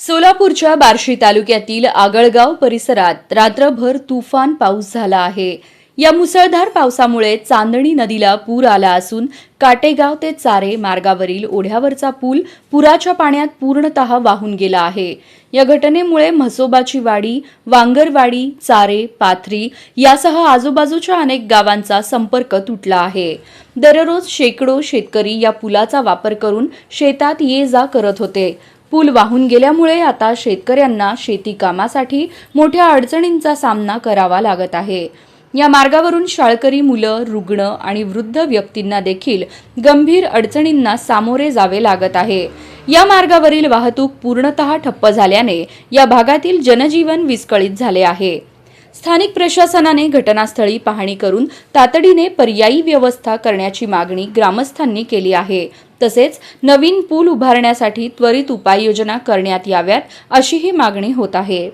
सोलापूरच्या बार्शी तालुक्यातील आगळगाव परिसरात रात्रभर तुफान पाऊस झाला आहे. या मुसळधार पावसामुळे चांदणी नदीला पूर आला असून काटेगाव ते चारे मार्गावरील ओढ्यावरचा पूल पुराच्या पाण्यात पूर्णतः वाहून गेला आहे. या घटनेमुळे म्हसोबाची वाडी वांगरवाडी चारे पाथरी यासह आजूबाजूच्या अनेक गावांचा संपर्क तुटला आहे. दररोज शेकडो शेतकरी या पुलाचा वापर करून शेतात ये जा करत होते. पूल वाहून गेल्यामुळे आता शेतकऱ्यांना शेती कामासाठी मोठ्या अडचणींचा सामना करावा लागत आहे. या मार्गावरून शाळकरी मुलं रुग्ण आणि वृद्ध व्यक्तींना देखील गंभीर अडचणींना सामोरे जावे लागत आहे. या मार्गावरील वाहतूक पूर्णतः ठप्प झाल्याने या भागातील जनजीवन विस्कळीत झाले आहे. स्थानिक प्रशासनाने घटनास्थळी पाहणी करून तातडीने पर्यायी व्यवस्था करण्याची मागणी ग्रामस्थांनी केली आहे. तसेच नवीन पूल उभारण्यासाठी त्वरित उपाययोजना करण्यात याव्यात अशीही मागणी होत आहे.